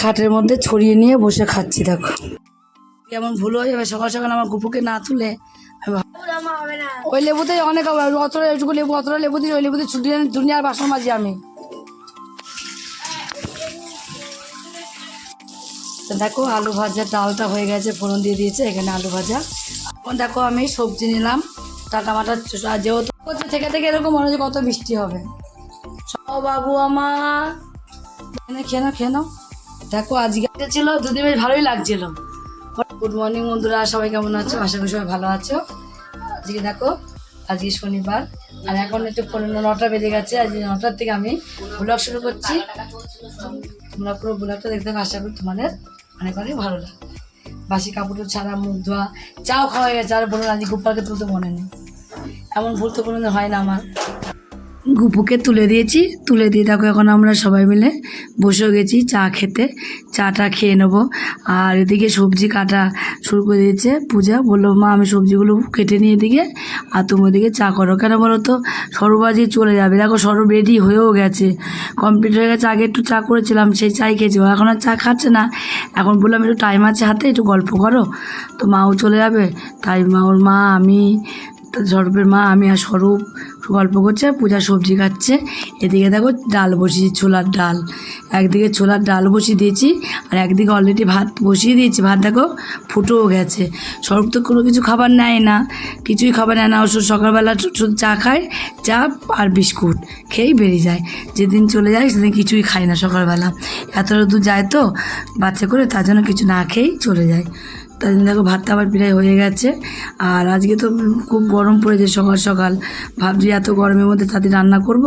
খাটের মধ্যে ছড়িয়ে নিয়ে বসে খাচ্ছি, দেখো। কেমন ভুল হয়ে যাবে সকাল সকাল আমার গুপুকে না তুলে ওই লেবুতে অনেক অতটা লেবু অতটা লেবু দিয়ে ওই লেবুতে ছুটি দুনিয়ার বাসন মাজি আমি। দেখো, আলু ভাজা ডালটা হয়ে গেছে, ফোড়ন দিয়ে দিয়েছে, এখানে আলু ভাজা। এখন দেখো, আমি সবজি নিলাম টাটা মাটার যেহেতু থেকে থেকে এরকম মনে হচ্ছে কত বৃষ্টি হবে। সব বাবু আমার। খেয়ে নাও। দেখো, আজকে ছিল দুদিন বেশ ভালোই লাগছিল। গুড মর্নিং বন্ধুরা, সবাই কেমন আছো? আশা করি সবাই ভালো আছো। আজকে দেখো, আজকে শনিবার, আর এখন একটু নটা বেজে গেছে। আজকে নটার থেকে আমি ব্লগ শুরু করছি। তোমরা পুরো ব্লগটা দেখতে আশা করি তোমাদের অনেক অনেক ভালো লাগবে। বাসি কাপড় ছাড়া, মুখ ধোয়া, চাও খাওয়া গেছে। আর বলুন আজকে গোপালকে তুলতে মনে নেই। এমন ভুল তো কোনোদিন হয় না আমার। গুপুকে তুলে দিয়েছি। তুলে দিয়ে দেখো এখন আমরা সবাই মিলে বসে গেছি চা খেতে। চাটা খেয়ে নেব। আর এদিকে সবজি কাটা শুরু করে দিয়েছে পূজা। বলল, মা, আমি সবজিগুলো কেটে নিয়ে এদিকে আর তুমি ওদিকে চা করো। কেন বলো তো সরব আজকে চলে যাবে। দেখো সরব রেডি হয়েও গেছে। কমপ্লিট হয়ে গেছে। আগে একটু চা করেছিলাম, সেই চাই খেয়েছি। এখন আর চা খাচ্ছে না। এখন বললাম, একটু টাইম আছে হাতে, একটু গল্প করো। তো মাও চলে যাবে। তাই মা ওর মা, আমি, তো স্বরূপের মা, আমি আর স্বরূপ গল্প করছে, পূজা সবজি কাটছে এদিকে দেখো ডাল বসিয়েছি, ছোলার ডাল। একদিকে ছোলার ডাল বসিয়ে দিয়েছি, আর একদিকে অলরেডি ভাত বসিয়ে দিয়েছি। ভাত দেখো ফুটেও গেছে। স্বরূপ তো কোনো কিছু খাবার নেয় না, কিছুই খাবার নেয় না। ওষুধ সকালবেলা শুধু চা খায়, চা আর বিস্কুট খেয়েই বেরিয়ে যায়। যেদিন চলে যায় সেদিন কিছুই খায় না সকালবেলা। এতটা দূর যায় তো বাচ্চা করে, তার জন্য কিছু না খেয়েই চলে যায়। তাই দেখো ভাতটা আবার প্রায় হয়ে গেছে। আর আজকে তো খুব গরম পড়েছে সকাল সকাল। ভাবছি এত গরমের মধ্যে তাতে রান্না করব।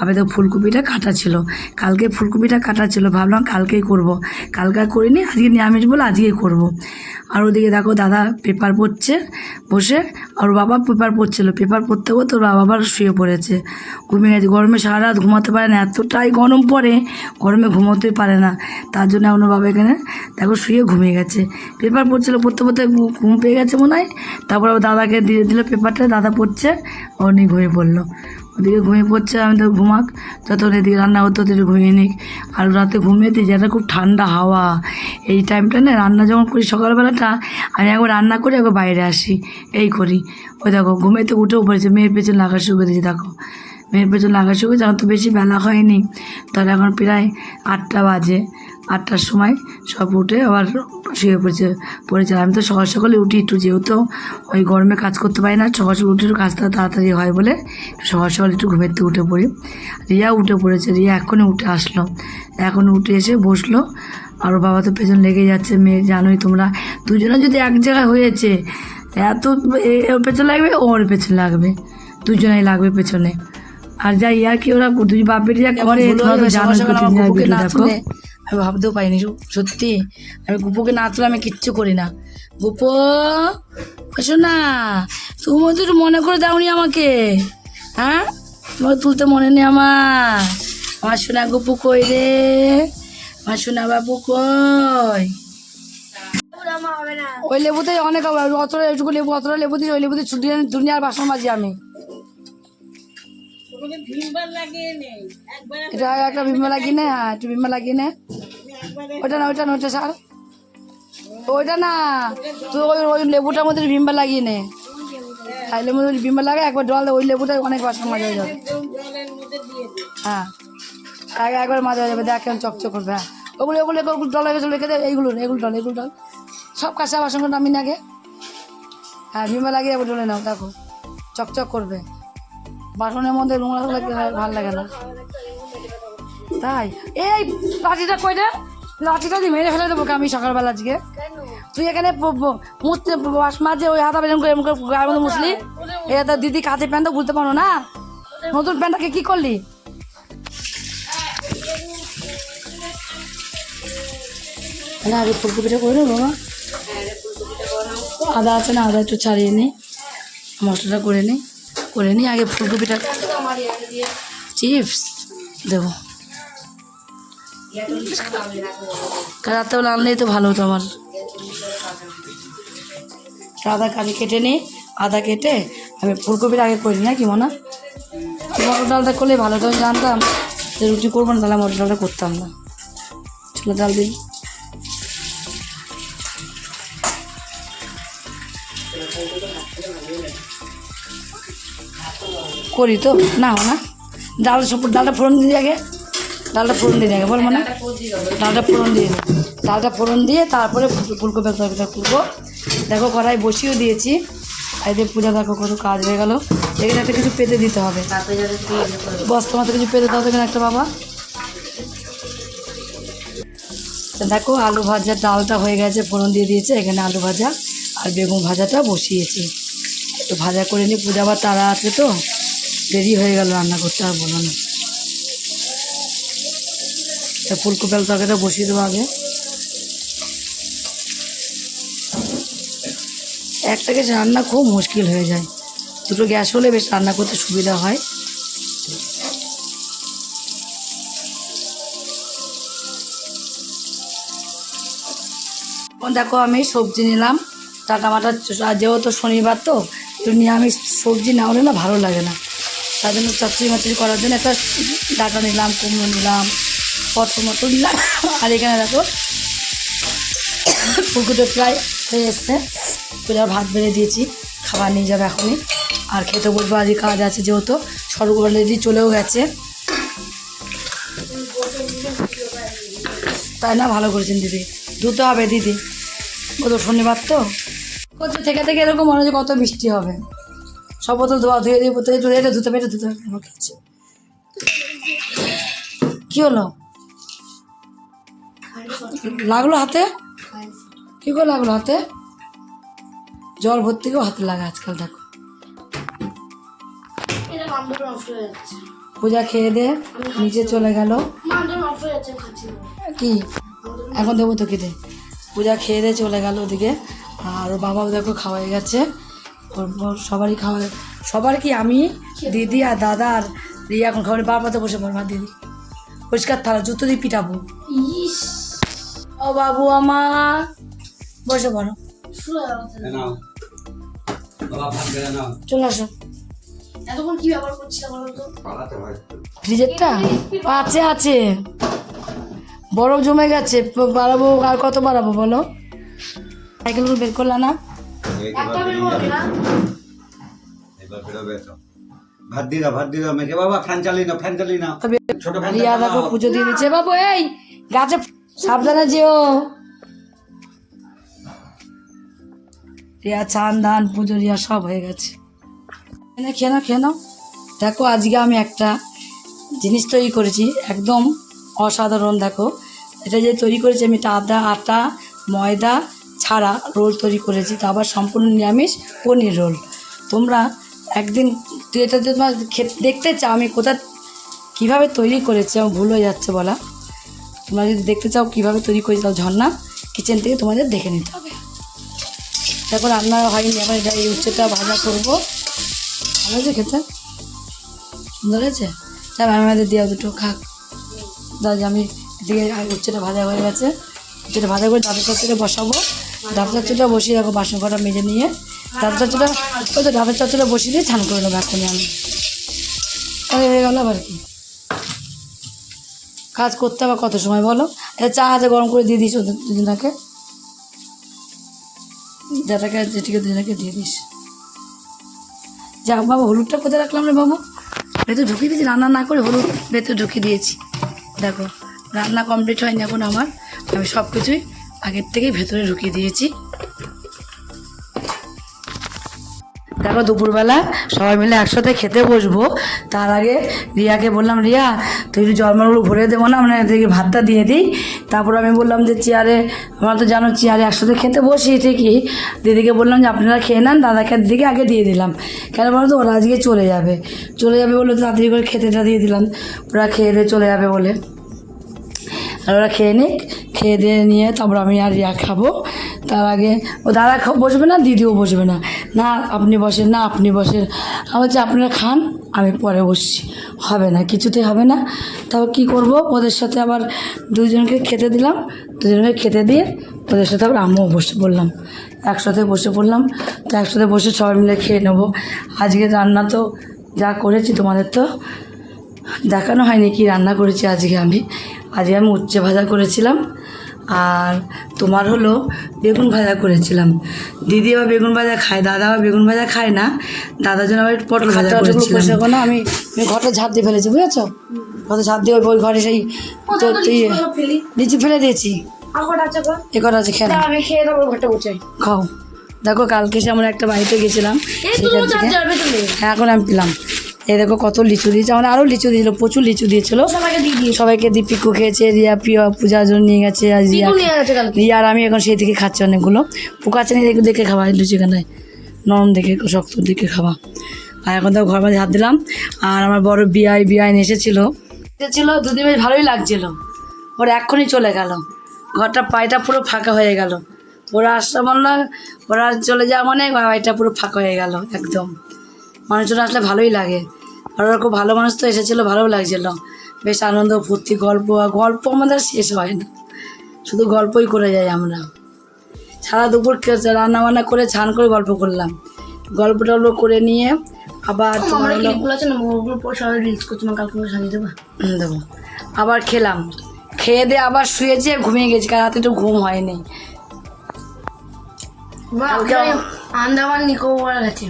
আবার তো ফুলকপিটা কাটা ছিল। কালকে ফুলকপিটা কাটা ছিল। ভাবলাম কালকেই করব। কালকে করিনি, আজকে নিরামিষ বলে আজকেই করব। আর ওদিকে দেখো দাদা পেপার পড়ছে বসে। আর বাবা পেপার পড়ছিল, পেপার পড়তে পড়তে ওর বাবা আবার শুয়ে পড়েছে। ঘুমিয়ে গেছে, গরমে সারা রাত ঘুমাতে পারে না, এতটাই গরম পড়ে, গরমে ঘুমোতে পারে না। তার জন্য ওর বাবা এখানে, দেখো শুয়ে ঘুমিয়ে গেছে। পেপার পড়ছিল, পড়তে পড়তে ঘুম পেয়ে গেছে মনে হয়। তারপর দাদাকে দিয়ে দিল পেপারটা, দাদা পড়ছে ও নিয়ে ঘুমিয়ে পড়ল। ওদিকে ঘুমিয়ে পড়ছে, আমি তো ঘুমাক। যতক্ষণ এদিকে রান্না হতো তো ঘুমিয়ে নিক। আর রাতে ঘুমিয়ে দিই যেটা খুব ঠান্ডা হাওয়া। এই টাইমটা না, রান্না যখন করি সকালবেলাটা, আমি একবার রান্না করি, একবার বাইরে আসি। এই করি। ওই দেখো, ঘুমিয়ে তো উঠেও পড়েছে, মেয়ের পেছনে লাগা শুরু করে দিয়েছি দেখো। মেয়ের পেছনে লাগা শুরু করেছে তো বেশি বেলা হয়নি। তাহলে এখন প্রায় আটটা বাজে, আটটার সময় সব উঠে আবার শুয়ে পড়েছে পড়েছে। আমি তো সকাল সকালে উঠি একটু যেহেতু ওই গরমে কাজ করতে পারি না সকাল সকাল উঠে একটু কাজটা তাড়াতাড়ি হয় বলে একটু সকাল সকাল একটু ঘুমের থেকে উঠে পড়ি। রিয়া উঠে পড়েছে রিয়া এখনই উঠে আসলো। এখন উঠে এসে বসল। আর বাবা তো পেছন লেগে যাচ্ছে মেয়ে জানোই তোমরা। দুজনে যদি এক জায়গায় হয়েছে এত ওর পেছন লাগবে ওর পেছন লাগবে। দুজনেই লাগবে পেছনে। আর যাই আর কি ওরা দুই বাপের যা করে প্রতিদিন দেখো। আমি ভাবতেও পাইনি সত্যি। আমি গুপুকে না তুলে আমি কিচ্ছু করি না। গুপো এসো না তুমি তো একটু মনে করে দাওনি আমাকে। হ্যাঁ? তোমাকে তুলতে মনে নেই আমার। আমার সোনা গুপু কই রে? আমার সোনা বাবু কই? ওই লেবুতে অনেক অতটা একটু লেবু অতটা লেবু দিয়ে ওই লেবুতে দুনিয়ার বাসন মাজি আমি। এটা একটা বিমা লাগিয়ে নে হ্যাঁ একটু বিমা লাগিয়ে নে। ওইটা না ওইটা না ওইটা সার ওইটা না তুই ওই ওই লেবুটার মধ্যে ভিমবা লাগিয়ে নে। আর লেবুর মধ্যে ভিমবা লাগে একবার জল ওই লেবুটা অনেক বাসন মাজা হয়ে যাবে। হ্যাঁ। আগে একবার মাজা হয়ে যাবে দেখ কেমন চকচক করবে হ্যাঁ। ওগুলো ওগুলো ওগুলো ডল হয়ে গেছে রেখে দে এইগুলো এগুলো ডল এগুলো ডল সব কাঁচা বাসনগুলো নামি না আগে। হ্যাঁ ভিমবা লাগিয়ে একবার ডলে নাও দেখো। চকচক করবে। বাসনের মধ্যে নোংরা হয়? ভালো লাগে না। তাই? এই লাঠিটা কই কইটা লাঠিটা দিয়ে মেরে ফেলে দেবো আমি সকালবেলা আজকে? তুই এখানে বাস মাঝে ওই হাতা বেরম করে গায়ের মধ্যে মুছলি। এটা তো দিদি কাঁচের প্যান্টটা বুঝতে পারো না? নতুন প্যান্টটাকে কি করলি? না আগে ফুলকপিটা করে নেব আদা আছে না, আদা একটু ছাড়িয়ে নিই মশলাটা করে নিই করে নিই, আগে ফুলকপিটা চিপস দেবো। রাত্রেবেলা আনলেই তো ভালো হতো আমার। আদা কাটি কেটে নিই, আদা কেটে আমি ফুলকপির আগে করি না কি মনে? মটর ডালটা করলে ভালো তো আমি জানতাম যে রুটি করব না, তাহলে মটর ডালটা করতাম না। ছোলা ডাল দিই। করি তো? না না। ডাল ডালটা ফোড়ন দিয়ে আগে। ডালটা ফোড়ন দিয়ে আগে বলব না ডালটা ফোড়ন দিয়ে। ডালটা ফোড়ন দিয়ে তারপরে ফুলকপি তরকারিটা করব। দেখো কড়াই বসিয়েও দিয়েছি। এদের পূজা দেখো কত কাজ হয়ে গেল। এখানে একটা কিছু পেতে দিতে হবে। বস্তা মতো কিছু পেতে হবে এখানে একটা বাবা। দেখো আলু ভাজা, ডালটা হয়ে গেছে, ফোড়ন দিয়ে দিয়েছে। এখানে আলু ভাজা আর বেগুন ভাজাটা বসিয়েছি। একটু ভাজা করে নিই পূজা আবার তারা আছে তো। দেরি হয়ে গেল রান্না করতে, আর বলো না। তা ফুলকপি আলু তরকারিটা বসিয়ে দেবো আগে। একটা গ্যাস রান্না খুব মুশকিল হয়ে যায়। দুটো গ্যাস হলে বেশ রান্না করতে সুবিধা হয়। দেখো আমি সবজি নিলাম। টাটা আর যেহেতু শনিবার তো, একটু নিরামিষ সবজি না হলে না ভালো লাগে না। তার জন্য চচ্চড়ি মাচড়ি করার জন্য একটা ডাটা নিলাম, কুমড়ো নিলাম, পটল মতো নিলাম। আর এখানে দেখো ফুলকুটো প্রায় হয়ে এসছে। পূজার ভাত বেড়ে দিয়েছি, খাবার নিয়ে যাবে এখনই। আর খেতে বলব আজকে কাজ আছে যেহেতু সরু অলরেডি চলেও গেছে। তাই না? ভালো করেছেন দিদি। ধুতে হবে দিদি। ও তো শনিবার তো? কোথাও থেকে থেকে এরকম মনে হচ্ছে কত বৃষ্টি হবে। সব বোতল ধোয়া ধুয়ে দিয়ে বোতলে ধুয়ে এটা ধুতে পেরে ধুতে হবে খেয়েছে কী হলো? লাগল হাতে? কী করে লাগল হাতে? জল ভর্তি কেউ হাতে লাগে আজকাল দেখো। পূজা খেয়ে দে নিচে চলে গেল। কি? এখন দেবো তো খেতে পূজা খেয়ে দিয়ে চলে গেল ওদিকে। আর বাবাও দেখো খাওয়াই গেছে। ওর সবারই খাওয়া সবার কি আমি দিদি আর দাদা আর রিয়া এখন খাবারে বার পাতে বসে পড়ব দিদি। পরিষ্কার থালা জুতো দিয়ে পিটাবো। ও বাবু আমার বসে পড়ো। চলে আসো। এতক্ষণ কি ব্যবহার করছিলাম বলো তো? পালাতে হয়। ফ্রিজেরটা? আছে আছে। বরফ জমে গেছে। বাড়াবো আর কত বাড়াবো বলো? সাইকেলগুলো বের করলা না? ভাত দাও ভাত দাও মেখে বাবা ফ্যান চালিয়ে নাও ফ্যান চালিয়ে নাও। ছোট ফ্যান রিয়া দেখো পুজো দিয়ে দিচ্ছে বাবু এই গাছে সাবধানে যেও। রিয়া চান ধান পুজো রিয়া সব হয়ে গেছে। খেয়ে খেয়ে দেখো আজকে আমি একটা জিনিস তৈরি করেছি একদম অসাধারণ দেখো। এটা যে তৈরি করেছি আমি এটা আদা আটা ময়দা ছাড়া রোল তৈরি করেছি, তা আবার সম্পূর্ণ নিরামিষ পনির রোল। তোমরা একদিন তুই এটা তোমার খেতে, দেখতে চাও আমি কোথা, কীভাবে তৈরি করেছি আমার ভুল হয়ে যাচ্ছে বলা। তোমরা যদি দেখতে চাও কীভাবে তৈরি করেছি তাও ঝর্ণা কিচেন থেকে তোমাদের দেখে নিতে হবে। তারপর রান্না হয়নি, এবার এটা এই উচ্ছেটা ভাজা করব। ভালো হয়েছে খেতে? সুন্দর হয়েছে? তাই আমি আমাদের দেওয়া দুটো খাক। দাদা, আমি এদিকে উচ্চটা ভাজা হয়ে গেছে। উচ্ছেটা ভাজা করে ডাবের চচ্চড়ে বসাবো। ডাবের চচ্চড়িটা বসিয়ে রাখব বাসন কটা মেজে নিয়ে। ডাবের চচ্চড়িটা ওই তো ডাবের চচ্চড়িটা বসিয়ে দিয়ে ছান করে নেব এখনই আমি। তাহলে হয়ে গেল আবার কি? কাজ করতে হবে কত সময় বলো? এটা চা হাতে গরম করে দিয়ে দিস ওদের দুজনাকে যেটাকে যেটিকে দুজনাকে দিয়ে দিস। যা বাবু, হলুদটা কোথায় রাখলাম রে বাবু? ভেতরে ঢুকিয়ে দিয়েছি, রান্না না করে হলুদ ভেতরে ঢুকিয়ে দিয়েছি। দেখো, রান্না কমপ্লিট হয়নি এখন আমার। আমি সব কিছুই আগের থেকেই ভেতরে ঢুকিয়ে দিয়েছি। দেখো, দুপুরবেলা সবাই মিলে একসাথে খেতে বসবো। তার আগে রিয়াকে বললাম, রিয়া, তুই একটু জলমালগুলো ভরে দেবো না মানে এদিকে ভাতটা দিয়ে দিই। তারপর আমি বললাম যে, চেয়ারে, আমরা তো জানো চেয়ারে একসাথে খেতে বসি, ঠিকই? দিদিকে বললাম যে, আপনারা খেয়ে নেন, দাদাকে দিদিকে আগে দিয়ে দিলাম। কেন বলো তো, ওরা আজকে চলে যাবে। চলে যাবে বলে তাড়াতাড়ি করে খেতেটা দিয়ে দিলাম। ওরা খেয়ে দিয়ে চলে যাবে বলে। আর ওরা খেয়ে নিক, খেয়ে দিয়ে নিয়ে তারপর আমি আর ইয়া খাব। তার আগে ও দাদা বসবে না, দিদিও বসবে না। না, আপনি বসেন, না, আপনি বসেন। আমি বলছি, আপনারা খান, আমি পরে বসছি। হবে না, কিছুতে হবে না। তাও কী করব? ওদের সাথে আবার দুজনকে খেতে দিলাম। দুজনকে খেতে দিয়ে ওদের সাথে আবার আমিও বসে পড়লাম। একসাথে বসে পড়লাম। তো একসাথে বসে সবাই মিলে খেয়ে নেব। আজকে রান্না তো যা করেছি তোমাদের তো দেখানো হয়নি কি রান্না করেছি আজকে আমি। আজকে আমি উচ্ছে ভাজা করেছিলাম আর তোমার হলো বেগুন ভাজা করেছিলাম। দিদি আবার বেগুন ভাজা খায় দাদা আবার বেগুন ভাজা খায় না। দাদার জন্য আবার পটল ভাজা করেছিলাম। না আমি ঘরটা ঝাঁপ দিয়ে ফেলেছি বুঝেছ? ঘরে ঝাঁপ দিয়ে ওই- ঘরে সেই তো ইয়ে লিচু ফেলে। দিয়েছি? এ কটা আছে খেয়ে আমি খেয়ে তারপর ঘরটা গুছাই। খাও। দেখো কালকে সে আমরা একটা বাড়িতে গেছিলাম সেখান থেকে হ্যাঁ এখন আমি পেলাম। এই দেখো কত লিচু দিয়েছে আমার আরও লিচু দিয়েছিল প্রচুর লিচু দিয়েছিল। সবাইকে দিয়ে দীপিকু খেয়েছে রিয়া পিয়া পূজার জন্য নিয়ে গেছে আর রিয়া নিয়ে রিয়া আর আমি এখন সেই থেকে খাচ্ছি অনেকগুলো। পোকা চেনে দেখে দেখে খাওয়া লুচিখানায় নরম দেখে শক্ত দেখে খাওয়া আর এখন তো ঘর মাঝে হাত দিলাম। আর আমার বড় বিয়াই বিয়াই এসেছিল। এসেছিল দুদিন বেশ ভালোই লাগছিল। ওরা এক্ষুনি চলে গেল। ঘরটা পায়টা পুরো ফাঁকা হয়ে গেল। ওরা আসতে বলল ওরা চলে যাওয়া মানে বাড়িটা পুরো ফাঁকা হয়ে গেল একদম। মানুষজন আসলে ভালোই লাগে। আর ওরা খুব ভালো মানুষ তো এসেছিল ভালোও লাগছিল। বেশ আনন্দ ফুর্তি গল্প আর গল্প আমাদের শেষ হয় না। শুধু গল্পই করে যাই আমরা। সারা দুপুর রান্না বান্না করে ছান করে গল্প করলাম। গল্প টল্প করে নিয়ে আবার তোমার আছে না? ওগুলো সবাই রিলস করছি তোমার কালকে সাজিয়ে দেবো? দেবো। আবার খেলাম। খেয়ে দিয়ে আবার শুয়েছি আর ঘুমিয়ে গেছি কারণ রাতে একটু ঘুম হয়নি। আন্দামান নিকোবর গেছে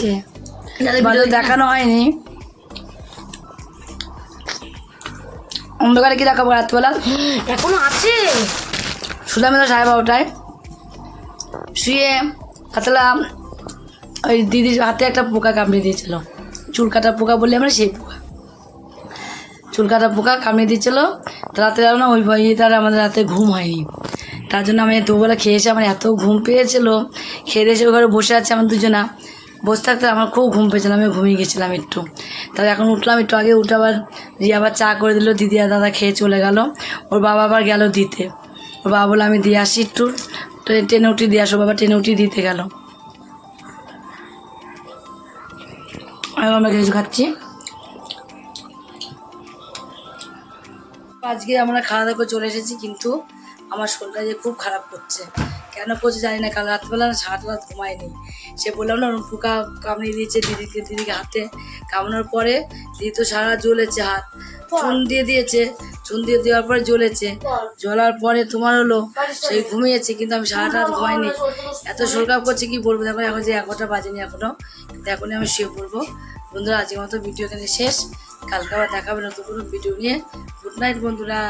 কে? দেখানো হয়নি। অন্ধকারে কি দেখাবো রাতবেলা এখনও আছে। তো সাড়ে বারোটায়। শুয়ে হাতলাম ওই দিদির হাতে একটা পোকা কামড়ে দিয়েছিল। চুল কাটা পোকা বললে আমরা সেই পোকা। চুল কাটা পোকা কামড়ে দিয়েছিল। রাতে না ওই ভয়ে তার আমাদের রাতে ঘুম হয়নি। তার জন্য আমি দুবেলা খেয়ে এসে আমার এত ঘুম পেয়েছিল। খেয়ে দিয়ে এসে ওই ঘরে বসে আছে আমার দুজনা। বসে থাকতে আমার খুব ঘুম পেয়েছিল, আমি ঘুমিয়ে গেছিলাম একটু। তারপর এখন উঠলাম, একটু আগে উঠে আবার রিয়া আবার চা করে দিল, দিদি আর দাদা খেয়ে চলে গেল। ওর বাবা আবার গেল দিতে। ওর বাবা বলে আমি দিয়ে আসি একটু। ট্রে- ট্রেনে উঠে দিয়ে আসো, বাবা ট্রেনে উঠি দিতে গেল। আমরা কিছু খাচ্ছি। আজকে আমরা খাওয়া দাওয়া করে চলে এসেছি, কিন্তু আমার শরীরটা যে খুব খারাপ করছে। কেন করছে জানি না কাল রাতবেলা না সারাটা রাত ঘুমায়নি। সে বললাম না ওরম পোকা কামড়িয়ে দিয়েছে দিদিকে দিদিকে হাতে। কামড়ানোর পরে দিদি তো সারা জ্বলেছে হাত। চুন দিয়ে দিয়েছে চুন দিয়ে দেওয়ার পরে জ্বলেছে। জ্বলার পরে তোমার হলো সেই ঘুমিয়েছে কিন্তু আমি সারাটা রাত ঘুমাইনি। এত খারাপ করছে কি বলব? দেখো এখন যে এগারোটা বাজেনি এখনও। কিন্তু এখনই আমি শুয়ে পড়ব। বন্ধুরা আজকের মতো ভিডিও এখানে শেষ। কালকে আবার দেখাবে নতুন কোনো ভিডিও নিয়ে। গুড নাইট বন্ধুরা।